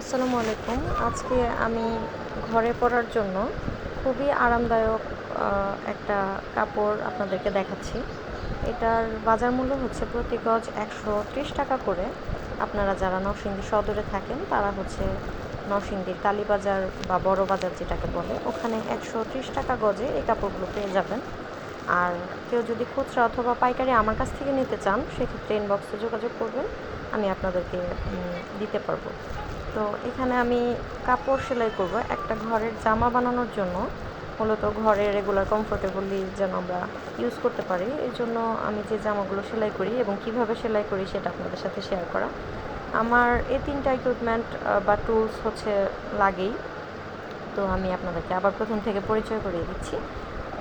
আসসালামু আলাইকুম। আজকে আমি ঘরে পরার জন্য খুবই আরামদায়ক একটা কাপড় আপনাদেরকে দেখাচ্ছি। এটার বাজার মূল্য হচ্ছে প্রতি গজ একশো ত্রিশ টাকা করে। আপনারা যারা নরসিংদী সদরে থাকেন, তারা হচ্ছে নরসিংদীর কালীবাজার বা বড় বাজার যেটাকে বলে, ওখানে একশো ত্রিশ টাকা গজে এই কাপড়গুলো পেয়ে যাবেন। আর কেউ যদি খুচরা অথবা পাইকারি আমার কাছ থেকে নিতে চান, সেক্ষেত্রে ইনবক্সে যোগাযোগ করবেন। আমি আপনাদেরকে দিতে পারব। তো এখানে আমি কাপড় সেলাই করব। একটা ঘরের জামা বানানোর জন্য। মূলত ঘরে রেগুলার কমফোর্টেবলি যেন আমরা ইউজ করতে পারি। এই জন্য আমি যে জামাগুলো সেলাই করি এবং কীভাবে সেলাই করি সেটা আপনাদের সাথে শেয়ার করা। আমার এই তিনটা ইকুইপমেন্ট বা টুলস হচ্ছে লাগেই। তো আমি আপনাদেরকে আবার প্রথম থেকে পরিচয় করিয়ে দিচ্ছি।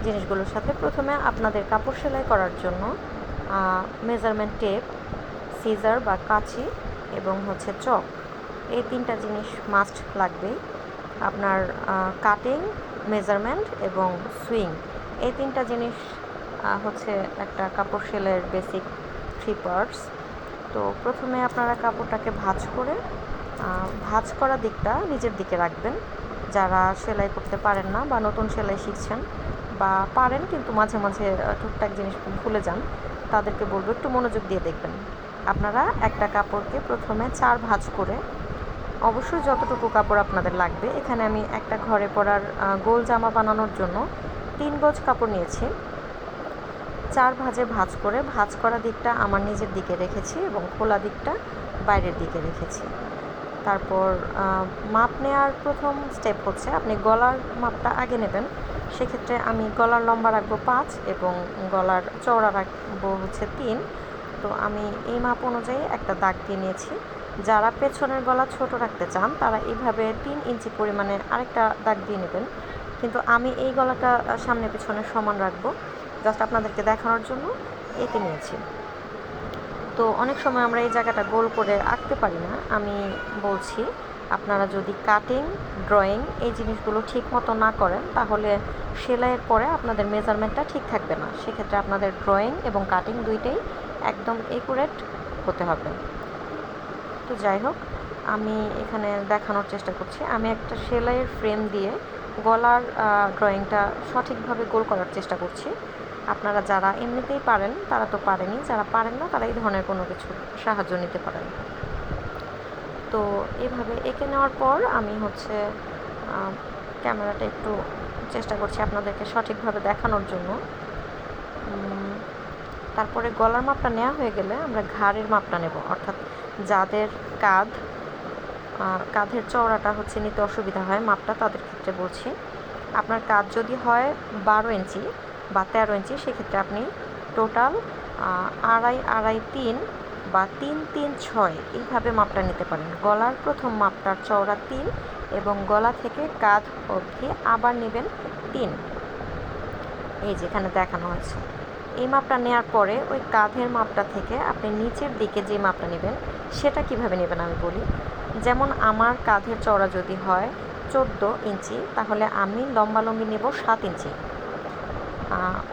জিনিসগুলোর সাথে প্রথমে আপনাদের কাপড় সেলাই করার জন্য মেজারমেন্ট টেপ সিজার বা কাঁচি এবং হচ্ছে চক। এই তিনটা জিনিস মাস্ট লাগবে। আপনার কাটিং মেজারমেন্ট এবং সুইং এই তিনটা জিনিস হচ্ছে একটা কাপড় সেলাইয়ের বেসিক থ্রি পার্টস তো প্রথমে আপনারা কাপড়টাকে ভাঁজ করে ভাঁজ করা দিকটা নিজের দিকে রাখবেন। যারা সেলাই করতে পারেন না বা নতুন সেলাই শিখছেন বা পারেন কিন্তু মাঝে মাঝে টুকটাক জিনিস ভুলে যান, তাদেরকে বলব একটু মনোযোগ দিয়ে দেখবেন। আপনারা একটা কাপড়কে প্রথমে চার ভাঁজ করে অবশ্যই যতটুকু কাপড় আপনাদের লাগবে। এখানে আমি একটা ঘরে পরার গোল জামা বানানোর জন্য তিন গজ কাপড় নিয়েছি। চার ভাজে ভাজ করে, ভাজ করা দিকটা আমার নিজের দিকে রেখেছি এবং খোলা দিকটা বাইরের দিকে রেখেছি। তারপর মাপ নেওয়ার প্রথম স্টেপ হচ্ছে আপনি গলার মাপটা আগে নেবেন। সেক্ষেত্রে আমি গলার লম্বা রাখব পাঁচ এবং গলার চওড়া রাখব হচ্ছে তিন। তো আমি এই মাপ অনুযায়ী একটা দাগ দিয়ে নিয়েছি। যারা পেছনের গলা ছোট রাখতে চান, তারা এইভাবে তিন ইঞ্চি পরিমাণে আরেকটা দাগ দিয়ে নেবেন। কিন্তু আমি এই গলাটা সামনে পেছনে সমান রাখব। জাস্ট আপনাদেরকে দেখানোর জন্য এঁকে নিয়েছি। তো অনেক সময় আমরা এই জায়গাটা গোল করে আঁকতে পারি না। আমি বলছি, আপনারা যদি কাটিং, ড্রয়িং এই জিনিসগুলো ঠিক মতো না করেন, তাহলে সেলাইয়ের পরে আপনাদের মেজারমেন্টটা ঠিক থাকবে না। সেক্ষেত্রে আপনাদের ড্রয়িং এবং কাটিং দুইটাই একদম একুরেট হতে হবে। তো যাই হোক, আমি এখানে দেখানোর চেষ্টা করছি। আমি একটা সেলাইয়ের ফ্রেম দিয়ে গলার ড্রয়িংটা সঠিকভাবে গোল করার চেষ্টা করছি। আপনারা যারা এমনিতেই পারেন, তারা তো পারেনি যারা পারেন না, তারা এই ধরনের কোনো কিছু সাহায্য নিতে পারেন। তো এভাবে এঁকে নেওয়ার পর আমি হচ্ছে ক্যামেরাটা একটু চেষ্টা করছি আপনাদেরকে সঠিকভাবে দেখানোর জন্য। তারপরে গলার মাপটা নেওয়া হয়ে গেলে আমরা ঘাড়ের মাপটা নেব, অর্থাৎ যাদের কাঁধ কাঁধের চওড়াটা হচ্ছে নিতে অসুবিধা হয়, মাপটা তাদের ক্ষেত্রে বলছি। আপনার কাঁধ যদি হয় বারো ইঞ্চি বা তেরো ইঞ্চি, সেক্ষেত্রে আপনি টোটাল আড়াই আড়াই, তিন বা তিন তিন, ছয় এইভাবে মাপটা নিতে পারেন। গলার প্রথম মাপটার চওড়া তিন এবং গলা থেকে কাঁধ অবধি আবার নেবেন তিন। এই যেখানে দেখানো হয়েছে এই মাপটা নেওয়ার পরে ওই কাঁধের মাপটা থেকে আপনি নিচের দিকে যে মাপটা নেবেন, সেটা কীভাবে নেবেন আমি বলি। যেমন আমার কাঁধের চওড়া যদি হয় চোদ্দ ইঞ্চি, তাহলে আমি লম্বালম্বি নেব সাত ইঞ্চি।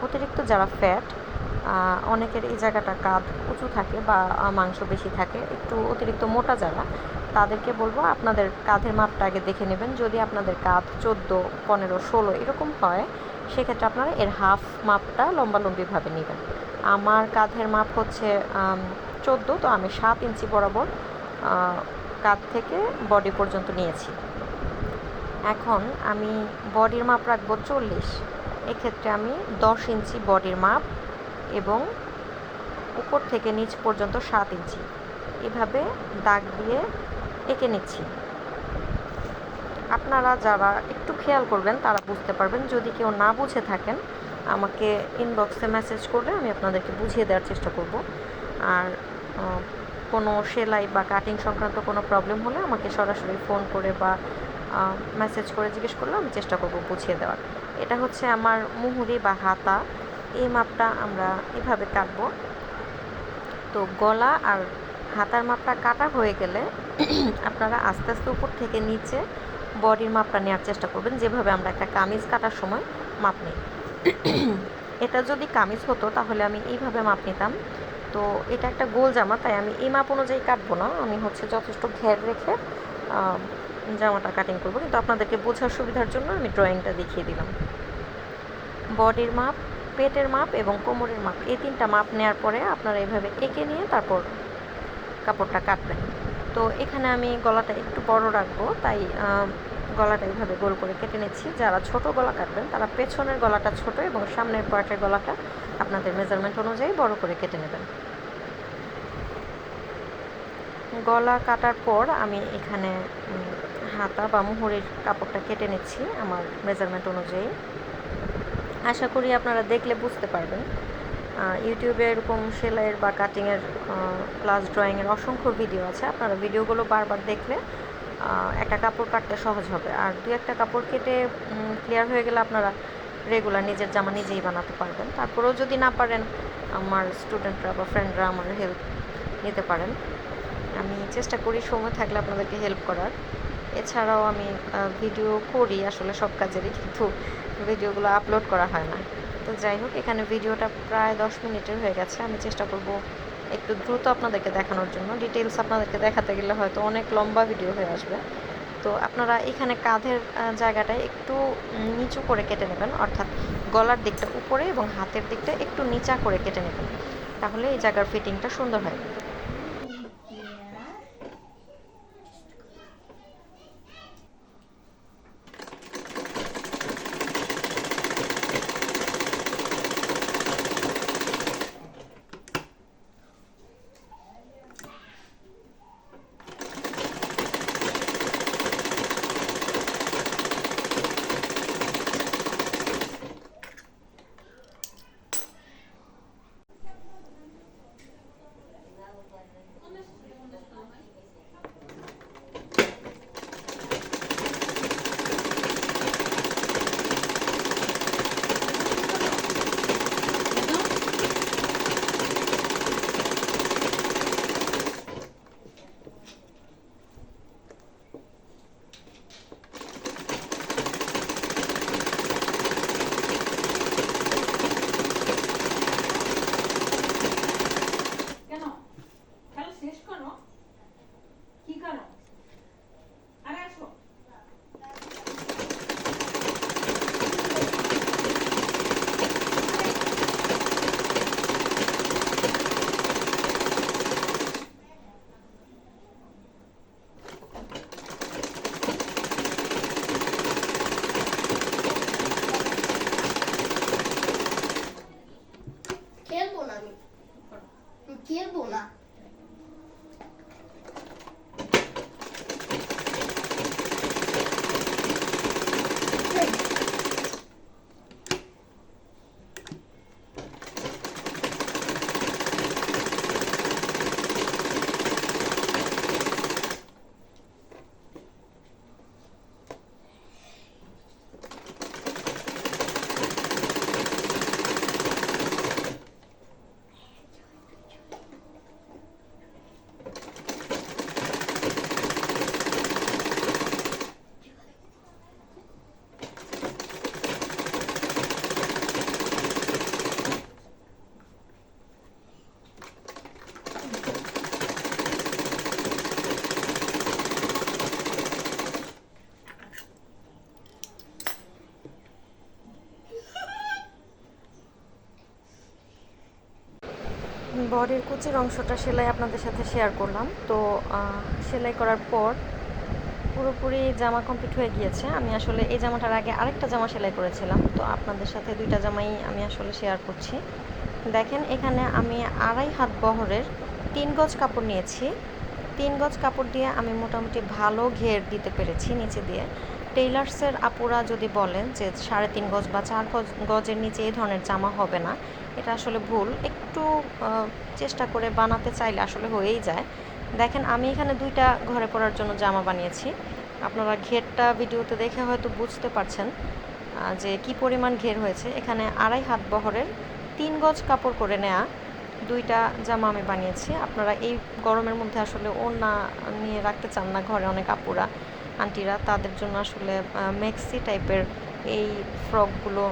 অতিরিক্ত যারা ফ্যাট অনেকের এই জায়গাটা কাঁধ উঁচু থাকে বা মাংস বেশি থাকে, একটু অতিরিক্ত মোটা যারা, তাদেরকে বলব আপনাদের কাঁধের মাপটা আগে দেখে নেবেন। যদি আপনাদের কাঁধ চোদ্দ, পনেরো, ষোলো এরকম হয় সেক্ষেত্রে আপনারা এর হাফ মাপটা লম্বালম্বিভাবে নেবেন। আমার কাঁধের মাপ হচ্ছে চোদ্দ, তো আমি সাত ইঞ্চি বরাবর কাঁধ থেকে বডি পর্যন্ত নিয়েছি। এখন আমি বডির মাপ রাখব চল্লিশ। এক্ষেত্রে আমি দশ ইঞ্চি বডির মাপ এবং উপর থেকে নিচ পর্যন্ত সাত ইঞ্চি। এভাবে দাগ দিয়ে এঁকে নিচ্ছি। আপনারা যারা একটু খেয়াল করবেন, তারা বুঝতে পারবেন। যদি কেউ না বুঝে থাকেন, আমাকে ইনবক্সে মেসেজ করলে আমি আপনাদেরকে বুঝিয়ে দেওয়ার চেষ্টা করব। আর কোনো সেলাই বা কাটিং সংক্রান্ত কোনো প্রবলেম হলে আমাকে সরাসরি ফোন করে বা মেসেজ করে জিজ্ঞেস করলে আমি চেষ্টা করব বুঝিয়ে দেওয়ার। এটা হচ্ছে আমার মুহুরি বা হাতা। এই মাপটা আমরা এভাবে কাটব। তো গলা আর হাতার মাপটা কাটা হয়ে গেলে আপনারা আস্তে আস্তে উপর থেকে নিচে বডির মাপটা নেওয়ার চেষ্টা করবেন। যেভাবে আমরা একটা কামিজ কাটার সময় মাপ নিই। এটা যদি কামিজ হতো, তাহলে আমি এইভাবে মাপ নিতাম। তো এটা একটা গোল জামা, তাই আমি এই মাপ অনুযায়ী কাটবো না। আমি হচ্ছে যথেষ্ট ঘের রেখে জামাটা কাটিং করব। কিন্তু আপনাদেরকে বোঝার সুবিধার জন্য আমি ড্রয়িংটা দেখিয়ে দিলাম। বডির মাপ, পেটের মাপ এবং কোমরের মাপ, এই তিনটা মাপ নেওয়ার পরে আপনারা এইভাবে এঁকে নিয়ে তারপর কাপড়টা কাটবেন। তো এখানে আমি গলাটা একটু বড় রাখব, তাই গলাটা এইভাবে গোল করে কেটে নিচ্ছি। যারা ছোট গলা কাটবেন, তারা পেছনের গলাটা ছোট এবং সামনের পার্টের গলাটা আপনাদের মেজারমেন্ট অনুযায়ী বড় করে কেটে নেবেন। গলা কাটার পর আমি এখানে হাতা বা মুহুরির কাপড়টা কেটে নিচ্ছি আমার মেজারমেন্ট অনুযায়ী। আশা করি আপনারা দেখলে বুঝতে পারবেন ইউটিউবে এরকম সেলাইয়ের বা কাটিংয়ের প্লাস ড্রয়িংয়ের অসংখ্য ভিডিও আছে। আপনারা ভিডিওগুলো বারবার দেখলে একটা কাপড় কাটতে সহজ হবে। আর দু একটা কাপড় কেটে ক্লিয়ার হয়ে গেলে আপনারা রেগুলার নিজের জামা নিজেই বানাতে পারবেন। তারপরেও যদি না পারেন, আমার স্টুডেন্টরা বা ফ্রেন্ডরা আমার হেল্প নিতে পারেন। আমি চেষ্টা করি সময় থাকলে আপনাদেরকে হেল্প করার। এছাড়াও আমি ভিডিও করি আসলে সব কাজেরই, কিন্তু ভিডিওগুলো আপলোড করা হয় না। তো যাই হোক, এখানে ভিডিওটা প্রায় দশ মিনিটের হয়ে গেছে। আমি চেষ্টা করব একটু দ্রুত আপনাদেরকে দেখানোর জন্য। ডিটেলস আপনাদেরকে দেখাতে গেলে হয়তো অনেক লম্বা ভিডিও হয়ে আসবে। তো আপনারা এখানে কাঁধের জায়গাটা জায়গাটায় একটু নিচু করে কেটে নেবেন। অর্থাৎ গলার দিকটা উপরে এবং হাতের দিকটা একটু নিচা করে কেটে নেবেন। তাহলে এই জায়গার ফিটিংটা সুন্দর হয়। বডির কুচির অংশটা সেলাই আপনাদের সাথে শেয়ার করলাম। তো সেলাই করার পর পুরোপুরি জামা কমপ্লিট হয়ে গিয়েছে। আমি আসলে এই জামাটার আগে আরেকটা জামা সেলাই করেছিলাম। তো আপনাদের সাথে দুইটা জামাই আমি আসলে শেয়ার করছি। দেখেন, এখানে আমি আড়াই হাত বহরের তিন গজ কাপড় নিয়েছি। তিন গজ কাপড় দিয়ে আমি মোটামুটি ভালো ঘের দিতে পেরেছি নিচে দিয়ে। টেইলার্সের আপুরা যদি বলেন যে সাড়ে তিন গজ বা চার গজ, গজের নিচে এই ধরনের জামা হবে না, এটা আসলে ভুল। একটু চেষ্টা করে বানাতে চাইলে আসলে হয়েই যায়। দেখেন, আমি এখানে দুইটা ঘরে পরার জন্য জামা বানিয়েছি। আপনারা ঘেরটা ভিডিওতে দেখে হয়তো বুঝতে পারছেন যে কি পরিমাণ ঘের হয়েছে। এখানে আড়াই হাত বহরের তিন গজ কাপড় করে নেয়া দুইটা জামা আমি বানিয়েছি। আপনারা এই গরমের মধ্যে আসলে ওড়না নিয়ে রাখতে চান না ঘরে অনেক আপুরা। আন্টিরা তাদের জন্য আসলে মেক্সি টাইপের এই ফ্রকগুলো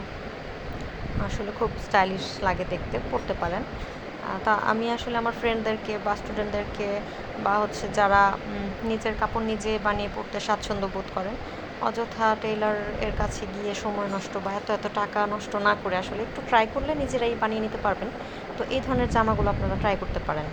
আসলে খুব স্টাইলিশ লাগে দেখতে পরতে পারেন। তা আমি আসলে আমার ফ্রেন্ডদেরকে বা স্টুডেন্টদেরকে বা হচ্ছে যারা নিজের কাপড় নিজে বানিয়ে পড়তে স্বাচ্ছন্দ্য বোধ করেন, অযথা টেইলার এর কাছে গিয়ে সময় নষ্ট বা এত এত টাকা নষ্ট না করে আসলে একটু ট্রাই করলে নিজেরাই বানিয়ে নিতে পারবেন। তো এই ধরনের জামাগুলো আপনারা ট্রাই করতে পারেন।